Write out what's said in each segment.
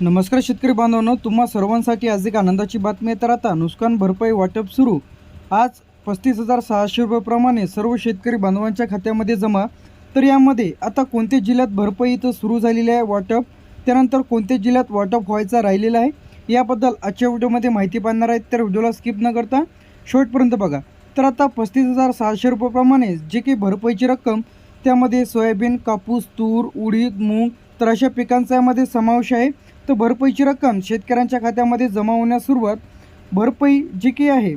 नमस्कार शेतकरी बांधवांनो तुम्हा सर्वांसाठी आज एक आनंदाची बातमी आहे. तर आता नुकसान भरपाई वाटप सुरू. आज पस्तीस हजार सहाशे रुपयाप्रमाणे सर्व शेतकरी बांधवांच्या खात्यामध्ये जमा. तर यामध्ये आता कोणत्या जिल्ह्यात भरपाई इथं सुरू झालेली आहे वाटप? त्यानंतर कोणत्या जिल्ह्यात वाटप व्हायचा राहिलेला आहे? याबद्दल आजच्या व्हिडिओमध्ये माहिती पाहणार आहेत. तर व्हिडिओला स्किप न करता शेवटपर्यंत बघा. तर आता पस्तीस हजार सहाशे रुपयाप्रमाणे जे काही भरपाईची रक्कम त्यामध्ये सोयाबीन कापूस तूर उडीद मूग तर अशा पिकांचा यामध्ये समावेश आहे. तर भरपाईची रक्कम शेतकऱ्यांच्या खात्यामध्ये जमा होण्यास सुरुवात भरपाई जी काही आहे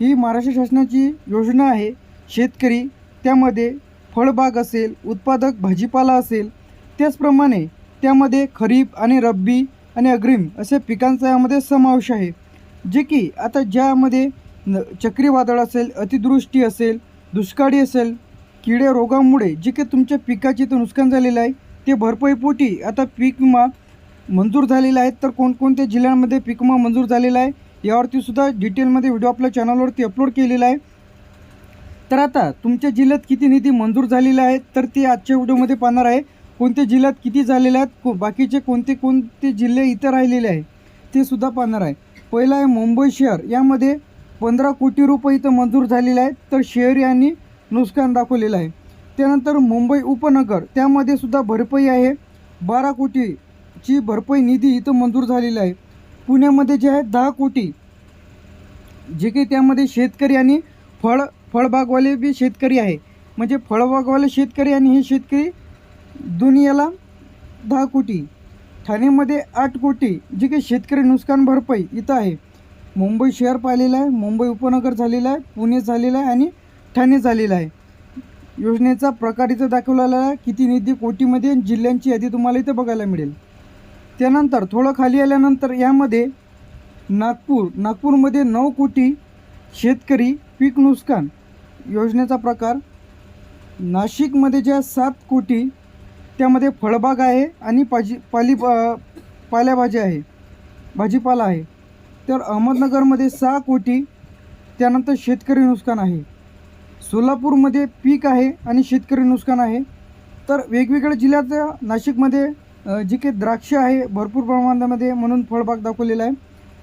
ही महाराष्ट्र शासनाची योजना आहे. शेतकरी त्यामध्ये फळबाग असेल उत्पादक भाजीपाला असेल त्याचप्रमाणे त्यामध्ये खरीप आणि रब्बी आणि अग्रिम असे पिकांचा यामध्ये समावेश आहे. जे की आता ज्यामध्ये न चक्रीवादळ असेल अतिदृष्टी असेल दुष्काळी असेल किडे रोगामुळे जे काही तुमच्या पिकाचे तर नुकसान झालेलं आहे ते भरपाईपोटी आता पीक विमा मंजूर झालेला आहे तर कोणकोणत्या जिल्ह्यांमध्ये पिकमा मंजूर झालेला आहे यावरती सुद्धा डिटेलमध्ये व्हिडिओ आपल्या चॅनलवरती अपलोड केलेला आहे. तर आता तुमच्या जिल्ह्यात किती निधी मंजूर झालेला आहे तर ते आजच्या व्हिडिओमध्ये पाहणार आहे. कोणत्या जिल्ह्यात किती झालेले आहेत को बाकीचे कोणते कोणते जिल्हे इथं राहिलेले आहे ते सुद्धा पाहणार आहे. पहिलं आहे मुंबई शहर यामध्ये पंधरा कोटी रुपये इथं मंजूर झालेले आहेत तर शहरी आणि नुकसान दाखवलेलं आहे. त्यानंतर मुंबई उपनगर त्यामध्ये सुद्धा भरपाई आहे. बारा कोटी ची भरपाई निधी इथं मंजूर झालेला आहे. पुण्यामध्ये जे आहे दहा कोटी. जे काही त्यामध्ये शेतकरी आणि फळ फळबागवाले बी शेतकरी आहे. म्हणजे फळबागवाले शेतकरी आणि हे शेतकरी दोन्ही याला दहा कोटी. ठाण्यामध्ये आठ कोटी. जे काही शेतकरी नुकसान भरपाई इथं आहे. मुंबई शहर पाहिलेलं आहे मुंबई उपनगर झालेलं आहे पुणे झालेलं आहे आणि ठाणे झालेलं आहे. योजनेचा प्रकार इथं दाखवलेला आहे किती निधी कोटीमध्ये जिल्ह्यांची यादी तुम्हाला इथं बघायला मिळेल. त्यानंतर थोडं खाली आल्यानंतर यामध्ये नागपूर नागपूरमध्ये नऊ कोटी शेतकरी पीक नुकसान योजनेचा प्रकार नाशिकमध्ये ज्या सात कोटी त्यामध्ये फळबाग आहे आणि पाजी पाली पाल्याभाज्या आहे भाजीपाला आहे. तर अहमदनगरमध्ये सहा कोटी त्यानंतर शेतकरी नुकसान आहे. सोलापूरमध्ये पीक आहे आणि शेतकरी नुकसान आहे. तर वेगवेगळ्या जिल्ह्यात नाशिकमध्ये जी काही द्राक्ष आहे भरपूर प्रमाणामध्ये म्हणून फळबाग दाखवलेला आहे.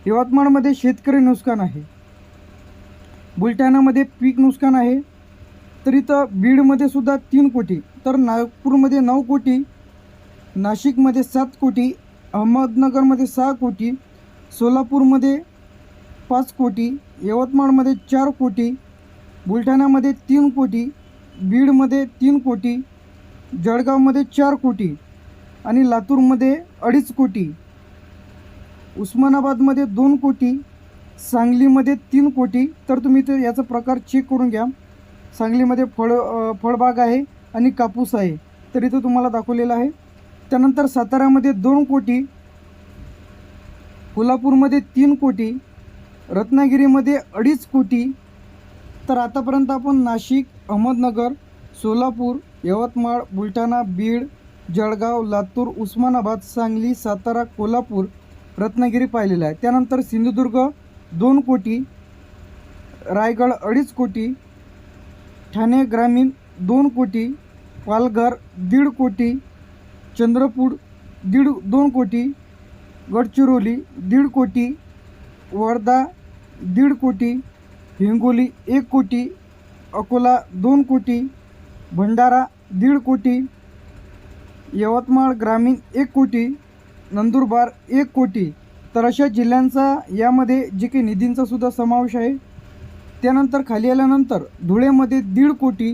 यवतमाळमध्ये शेतकरी नुकसान आहे. बुलढाणामध्ये पीक नुकसान आहे. तर इथं बीडमध्ये सुद्धा तीन कोटी तर नागपूरमध्ये नऊ कोटी नाशिकमध्ये सात कोटी अहमदनगरमध्ये सहा कोटी सोलापूरमध्ये पाच कोटी यवतमाळमध्ये चार कोटी बुलढाण्यामध्ये तीन कोटी बीडमध्ये तीन कोटी जळगावमध्ये चार कोटी आणि लातूरमध्ये अडीच कोटी उस्मानाबादमध्ये दोन कोटी सांगलीमध्ये तीन कोटी. तर तुम्ही ते याचा प्रकार चेक करून घ्या. सांगलीमध्ये फळ फळबाग आहे आणि कापूस आहे. तर इथं तुम्हाला दाखवलेलं आहे. त्यानंतर साताऱ्यामध्ये दोन कोटी कोल्हापूरमध्ये तीन कोटी रत्नागिरीमध्ये अडीच कोटी. तर आतापर्यंत आपण नाशिक अहमदनगर सोलापूर यवतमाळ बुलढाणा बीड जळगाव लातूर उस्मानाबाद सांगली सातारा कोल्हापूर रत्नागिरी पाहिलेला आहे. त्यानंतर सिंधुदुर्ग दोन कोटी रायगड अडीच कोटी ठाणे ग्रामीण दोन कोटी पालघर दीड कोटी चंद्रपूर दीड दोन कोटी गडचिरोली दीड कोटी वर्धा दीड कोटी हिंगोली एक कोटी अकोला दोन कोटी भंडारा दीड कोटी यवतमाळ ग्रामीण एक कोटी नंदुरबार एक कोटी तर अशा जिल्ह्यांचा यामध्ये जे काही निधींचा सुद्धा समावेश आहे. त्यानंतर खाली आल्यानंतर धुळेमध्ये दीड कोटी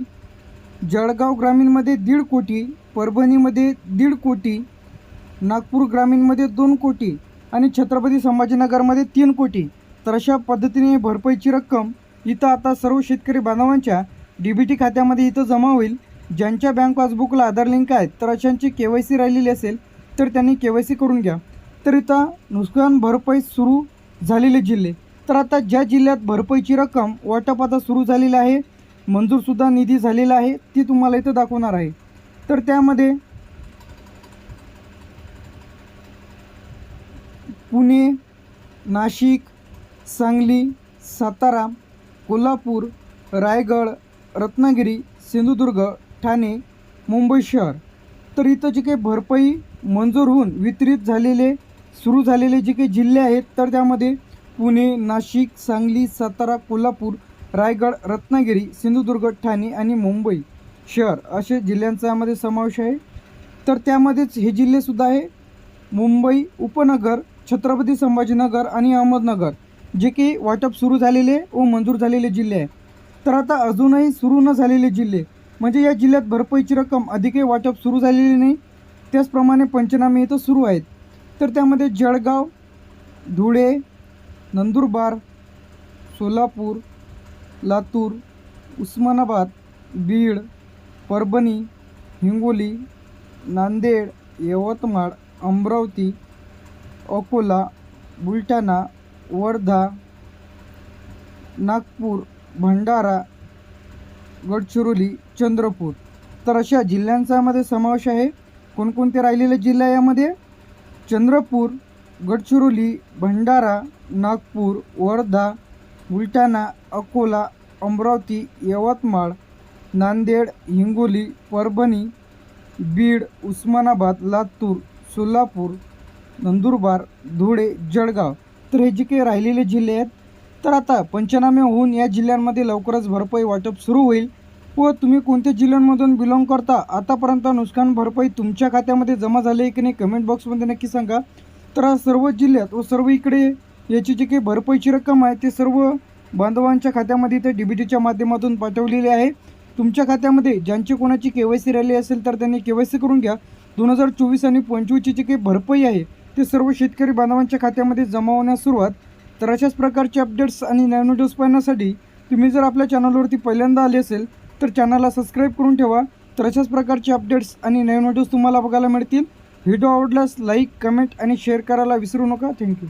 जळगाव ग्रामीणमध्ये दीड कोटी परभणीमध्ये दीड कोटी नागपूर ग्रामीणमध्ये दोन कोटी आणि छत्रपती संभाजीनगरमध्ये तीन कोटी. तर अशा पद्धतीने भरपाईची रक्कम इथं आता सर्व शेतकरी बांधवांच्या डी बी टी खात्यामध्ये इथं जमा होईल. ज्यांच्या बँक पासबुकला आधार लिंक आहेत तर अशांची के वाय सी राहिलेली असेल तर त्यांनी के वाय सी करून घ्या. तर इथं नुकसान भरपाई सुरू झालेले जिल्हे. तर आता ज्या जिल्ह्यात भरपाईची रक्कम वाटप आता सुरू झालेली आहे मंजूरसुद्धा निधी झालेला आहे ती तुम्हाला इथं दाखवणार आहे. तर त्यामध्ये पुणे नाशिक सांगली सातारा कोल्हापूर रायगड रत्नागिरी सिंधुदुर्ग ठाणे मुंबई शहर. तर इथं जे काही भरपाई मंजूर होऊन वितरित झालेले सुरू झालेले जे काही जिल्हे आहेत तर त्यामध्ये पुणे नाशिक सांगली सातारा कोल्हापूर रायगड रत्नागिरी सिंधुदुर्ग ठाणे आणि मुंबई शहर असे जिल्ह्यांचा यामध्ये समावेश आहे. तर त्यामध्येच हे जिल्हेसुद्धा आहे. मुंबई उपनगर छत्रपती संभाजीनगर आणि अहमदनगर जे की वाटप सुरू झालेले व मंजूर झालेले जिल्हे आहे. तर आता अजूनही सुरू न झालेले जिल्हे म्हणजे या जिल्ह्यात भरपाईची रक्कम अधिकही वाटप सुरू झालेली नाही. त्याचप्रमाणे पंचनामे इथं सुरू आहेत. तर त्यामध्ये जळगाव धुळे नंदुरबार सोलापूर लातूर उस्मानाबाद बीड परभणी हिंगोली नांदेड यवतमाळ अमरावती अकोला बुलढाणा वर्धा नागपूर भंडारा गडचिरोली चंद्रपूर. तर अशा जिल्ह्यांचा यामध्ये समावेश आहे. कोणकोणते राहिलेले जिल्हे यामध्ये? चंद्रपूर गडचिरोली भंडारा नागपूर वर्धा बुलढाणा अकोला अमरावती यवतमाळ नांदेड हिंगोली परभणी बीड उस्मानाबाद लातूर सोलापूर नंदुरबार धुळे जळगाव. तर हे जे काही राहिलेले जिल्हे आहेत तर आता पंचनामे होऊन या जिल्ह्यांमध्ये लवकरच भरपाई वाटप सुरू होईल व तुम्ही कोणत्या जिल्ह्यांमधून बिलॉंग करता आतापर्यंत नुकसान भरपाई तुमच्या खात्यामध्ये जमा झाली आहे की नाही कमेंट बॉक्समध्ये नक्की सांगा. तर सर्व जिल्ह्यात व सर्व इकडे याची जी काही भरपाईची रक्कम आहे ते सर्व बांधवांच्या खात्यामध्ये ते डी बी टीच्या माध्यमातून पाठवलेली आहे. तुमच्या खात्यामध्ये ज्यांची कोणाची के वाय सी राहिली असेल तर त्यांनी के वाय सी करून घ्या. दोन हजार चोवीस आणि पंचवीसची जी काही भरपाई आहे ते सर्व शेतकरी बांधवांच्या खात्यामध्ये जमा होण्यास सुरुवात. तर अशाच प्रकारचे अपडेट्स आणि नवीन व्हिडिओज पाहण्यासाठी तुम्ही जर आपल्या चॅनलवरती पहिल्यांदा आले असेल तर चॅनलला सबस्क्राईब करून ठेवा. तर अशाच प्रकारचे अपडेट्स आणि नवीन व्हिडिओज तुम्हाला बघायला मिळतील. व्हिडिओ आवडल्यास लाईक कमेंट आणि शेअर करायला विसरू नका. थँक्यू